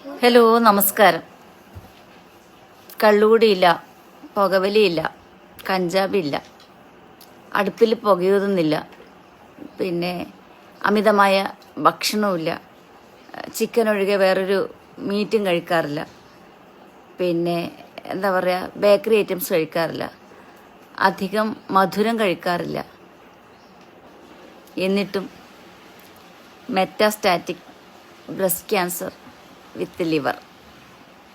Hello നമസ്കാരം. കള്ളുകൂടിയില്ല പുകവലിയില്ല കഞ്ചാവില്ല അടുപ്പിൽ പുകയൂതുന്നില്ല പിന്നെ അമിതമായ ഭക്ഷണവുമില്ല ചിക്കൻ ഒഴികെ വേറൊരു മീറ്റും കഴിക്കാറില്ല പിന്നെ എന്താ പറയുക ബേക്കറി ഐറ്റംസ് കഴിക്കാറില്ല അധികം മധുരം കഴിക്കാറില്ല. എന്നിട്ടും metastatic breast cancer with liver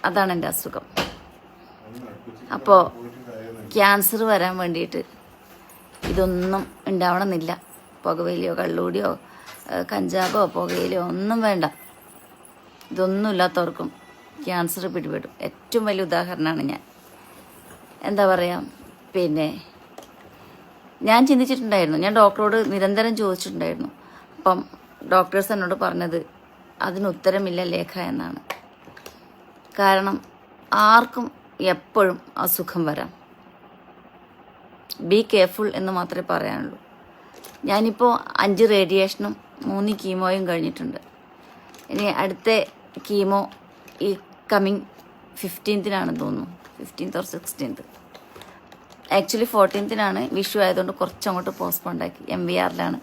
അതാണ് എന്റെ അസുഖം. അപ്പോൾ ക്യാൻസർ വരാൻ വേണ്ടിയിട്ട് ഇതൊന്നും ഉണ്ടാവണമെന്നില്ല. പുകവലിയോ കള്ളൂടിയോ കഞ്ചാവോ പുകയിലോ ഒന്നും വേണ്ട. ഇതൊന്നും ഇല്ലാത്തവർക്കും ക്യാൻസർ പിടിപെടും. ഏറ്റവും വലിയ ഉദാഹരണമാണ് ഞാൻ. എന്താ പറയുക പിന്നെ ഞാൻ ചിന്തിച്ചിട്ടുണ്ടായിരുന്നു. ഞാൻ ഡോക്ടറോട് നിരന്തരം ചോദിച്ചിട്ടുണ്ടായിരുന്നു. അപ്പം ഡോക്ടേഴ്സ് എന്നോട് പറഞ്ഞത് അതിന് ഉത്തരമില്ല ലേഖ എന്നാണ്. കാരണം ആർക്കും എപ്പോഴും അസുഖം വരാം. ബി കെയർഫുൾ എന്ന് മാത്രമേ പറയാനുള്ളൂ. ഞാനിപ്പോൾ അഞ്ച് റേഡിയേഷനും മൂന്ന് കീമോയും കഴിഞ്ഞിട്ടുണ്ട്. ഇനി അടുത്ത കീമോ ഈ കമ്മിങ് ഫിഫ്റ്റീൻത്തിനാണ് തോന്നുന്നു. ഫിഫ്റ്റീൻത്ത് ഓർ സിക്സ്റ്റീൻത്ത് ആക്ച്വലി ഫോർട്ടീൻത്തിനാണ് വിഷു ആയതുകൊണ്ട് കുറച്ചങ്ങോട്ട് പോസ്റ്റ്പോണ്ടാക്കി എം വി ആറിലാണ്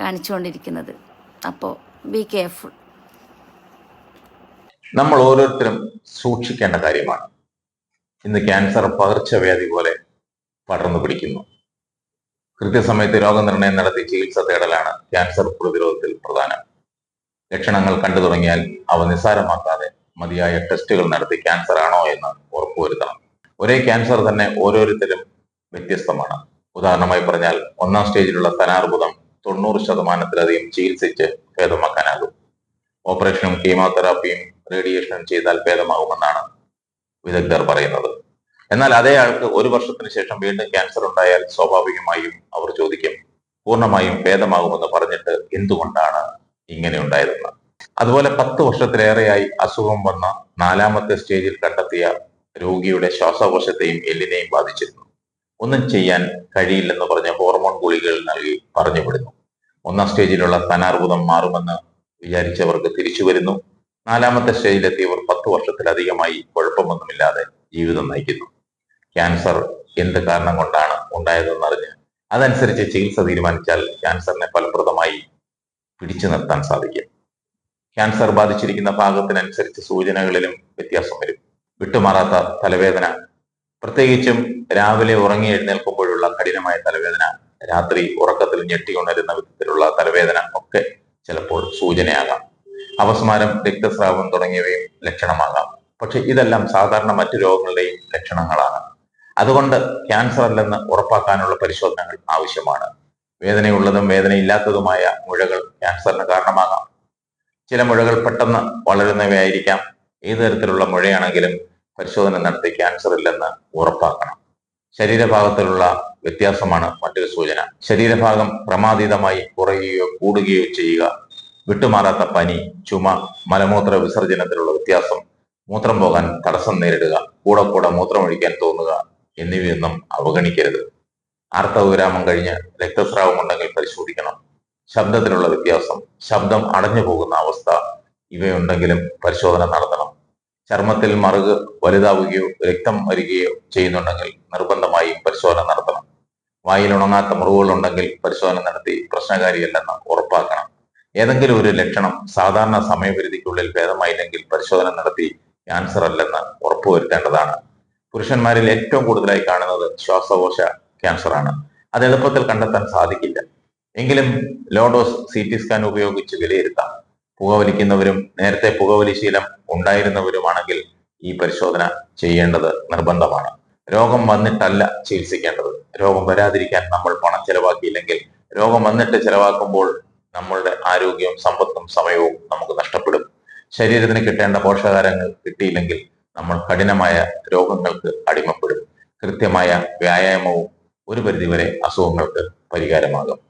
കാണിച്ചുകൊണ്ടിരിക്കുന്നത്. അപ്പോൾ ബി കെയർഫുൾ നമ്മൾ ഓരോരുത്തരും സൂക്ഷിക്കേണ്ട കാര്യമാണ്. ഇന്ന് ക്യാൻസർ പകർച്ചവ്യാധി പോലെ പടർന്നു പിടിക്കുന്നു. കൃത്യസമയത്ത് രോഗനിർണയം നടത്തി ചികിത്സ തേടലാണ് ക്യാൻസർ പ്രതിരോധത്തിൽ പ്രധാനം. ലക്ഷണങ്ങൾ കണ്ടു തുടങ്ങിയാൽ അവ നിസ്സാരമാക്കാതെ മതിയായ ടെസ്റ്റുകൾ നടത്തി ക്യാൻസർ ആണോ എന്ന് ഉറപ്പുവരുത്തണം. ഒരേ ക്യാൻസർ തന്നെ ഓരോരുത്തരും വ്യത്യസ്തമാണ്. ഉദാഹരണമായി പറഞ്ഞാൽ ഒന്നാം സ്റ്റേജിലുള്ള സ്ഥാനാർബുദം തൊണ്ണൂറ് ശതമാനത്തിലധികം ചികിത്സിച്ച് ഭേദമാക്കാനാകും. ഓപ്പറേഷനും കീമോതെറാപ്പിയും റേഡിയേഷനും ചെയ്താൽ ഭേദമാകുമെന്നാണ് വിദഗ്ധർ പറയുന്നത്. എന്നാൽ അതേ ആൾക്ക് ഒരു വർഷത്തിന് ശേഷം വീണ്ടും ക്യാൻസർ ഉണ്ടായാൽ സ്വാഭാവികമായും അവർ ചോദിക്കും പൂർണമായും ഭേദമാകുമെന്ന് പറഞ്ഞിട്ട് എന്തുകൊണ്ടാണ് ഇങ്ങനെ ഉണ്ടായതെന്ന്. അതുപോലെ പത്ത് വർഷത്തിലേറെയായി അസുഖം വന്ന നാലാമത്തെ സ്റ്റേജിൽ കണ്ടെത്തിയ രോഗിയുടെ ശ്വാസകോശത്തെയും എല്ലിനെയും ബാധിച്ചിരുന്നു. ഒന്നും ചെയ്യാൻ കഴിയില്ലെന്ന് പറഞ്ഞ ഹോർമോൺ ഗുളികൾ നൽകി പറഞ്ഞു വിടുന്നു ഒന്നാം സ്റ്റേജിലുള്ള സ്ഥാനാർബുദം മാറുമെന്ന് വിചാരിച്ചവർക്ക് തിരിച്ചു വരുന്നു നാലാമത്തെ സ്റ്റേജിലെത്തിയവർ പത്ത് വർഷത്തിലധികമായി കുഴപ്പമൊന്നുമില്ലാതെ ജീവിതം നയിക്കുന്നു. ക്യാൻസർ എന്ത് കാരണം കൊണ്ടാണ് ഉണ്ടായതെന്ന് ഉണ്ടായതെന്നറിഞ്ഞ് അതനുസരിച്ച് ചികിത്സ തീരുമാനിച്ചാൽ ക്യാൻസറിനെ ഫലപ്രദമായി പിടിച്ചു നിർത്താൻ സാധിക്കും. ക്യാൻസർ ബാധിച്ചിരിക്കുന്ന ഭാഗത്തിനനുസരിച്ച് സൂചനകളിലും വ്യത്യാസം വരും. വിട്ടുമാറാത്ത തലവേദന. പ്രത്യേകിച്ചും രാവിലെ ഉറങ്ങി എഴുന്നേൽക്കുമ്പോഴുള്ള കഠിനമായ തലവേദന രാത്രി ഉറക്കത്തിൽ ഞെട്ടി ഉണരുന്ന വിധത്തിലുള്ള തലവേദന ഒക്കെ ചിലപ്പോൾ സൂചനയാകാം. അപസ്മാരം രക്തസ്രാവം തുടങ്ങിയവയും ലക്ഷണമാകാം. പക്ഷെ ഇതെല്ലാം സാധാരണ മറ്റു രോഗങ്ങളുടെയും ലക്ഷണങ്ങളാണ്. അതുകൊണ്ട് ക്യാൻസർ അല്ലെന്ന് ഉറപ്പാക്കാനുള്ള പരിശോധനകൾ ആവശ്യമാണ്. വേദനയുള്ളതും വേദനയില്ലാത്തതുമായ മുഴകൾ ക്യാൻസറിന് കാരണമാകാം. ചില മുഴകൾ പെട്ടെന്ന് വളരുന്നവയായിരിക്കാം. ഏത് തരത്തിലുള്ള മുഴയാണെങ്കിലും പരിശോധന നടത്തി ക്യാൻസർ ഇല്ലെന്ന് ഉറപ്പാക്കണം. ശരീരഭാഗത്തിലുള്ള വ്യത്യാസമാണ് മറ്റൊരു സൂചന. ശരീരഭാഗം ക്രമാതീതമായി കുറയുകയോ കൂടുകയോ ചെയ്യുക വിട്ടുമാറാത്ത പനി ചുമ മലമൂത്ര വിസർജനത്തിലുള്ള വ്യത്യാസം മൂത്രം പോകാൻ തടസ്സം നേരിടുക കൂടെ കൂടെ മൂത്രമൊഴിക്കാൻ തോന്നുക എന്നിവയൊന്നും അവഗണിക്കരുത്. ആർത്തവവിരാമം കഴിഞ്ഞ് രക്തസ്രാവം ഉണ്ടെങ്കിൽ പരിശോധിക്കണം. ശബ്ദത്തിലുള്ള വ്യത്യാസം ശബ്ദം അടഞ്ഞു പോകുന്ന അവസ്ഥ ഇവയുണ്ടെങ്കിലും പരിശോധന നടത്തണം. ചർമ്മത്തിൽ മറുക് വലുതാവുകയോ രക്തം വരികയോ ചെയ്യുന്നുണ്ടെങ്കിൽ നിർബന്ധമായും പരിശോധന നടത്തണം. വായിൽ ഉണങ്ങാത്ത മുറിവുകളുണ്ടെങ്കിൽ പരിശോധന നടത്തി പ്രശ്നകാരിയല്ലെന്ന് ഉറപ്പാക്കണം. ഏതെങ്കിലും ഒരു ലക്ഷണം സാധാരണ സമയപരിധിക്കുള്ളിൽ ഭേദമായില്ലെങ്കിൽ പരിശോധന നടത്തി ക്യാൻസർ അല്ലെന്ന് ഉറപ്പുവരുത്തേണ്ടതാണ് പുരുഷന്മാരിൽ ഏറ്റവും കൂടുതലായി കാണുന്നത് ശ്വാസകോശ ക്യാൻസർ ആണ്. അത് എളുപ്പത്തിൽ കണ്ടെത്താൻ സാധിക്കില്ല. എങ്കിലും ലോഡോസ് സി ടി സ്കാൻ ഉപയോഗിച്ച് വിലയിരുത്താം. പുകവലിക്കുന്നവരും നേരത്തെ പുകവലി ശീലം ഉണ്ടായിരുന്നവരുമാണെങ്കിൽ ഈ പരിശോധന ചെയ്യേണ്ടത് നിർബന്ധമാണ്. രോഗം വന്നിട്ടല്ല ചികിത്സിക്കേണ്ടത്. രോഗം വരാതിരിക്കാൻ നമ്മൾ പണം ചെലവാക്കിയില്ലെങ്കിൽ രോഗം വന്നിട്ട് ചെലവാക്കുമ്പോൾ നമ്മളുടെ ആരോഗ്യവും സമ്പത്തും സമയവും നമുക്ക് നഷ്ടപ്പെടും. ശരീരത്തിന് കിട്ടേണ്ട പോഷകാരങ്ങൾ കിട്ടിയില്ലെങ്കിൽ നമ്മൾ കഠിനമായ രോഗങ്ങൾക്ക് അടിമപ്പെടും. കൃത്യമായ വ്യായാമവും ഒരു പരിധിവരെ അസുഖങ്ങൾക്ക് പരിഹാരമാകും.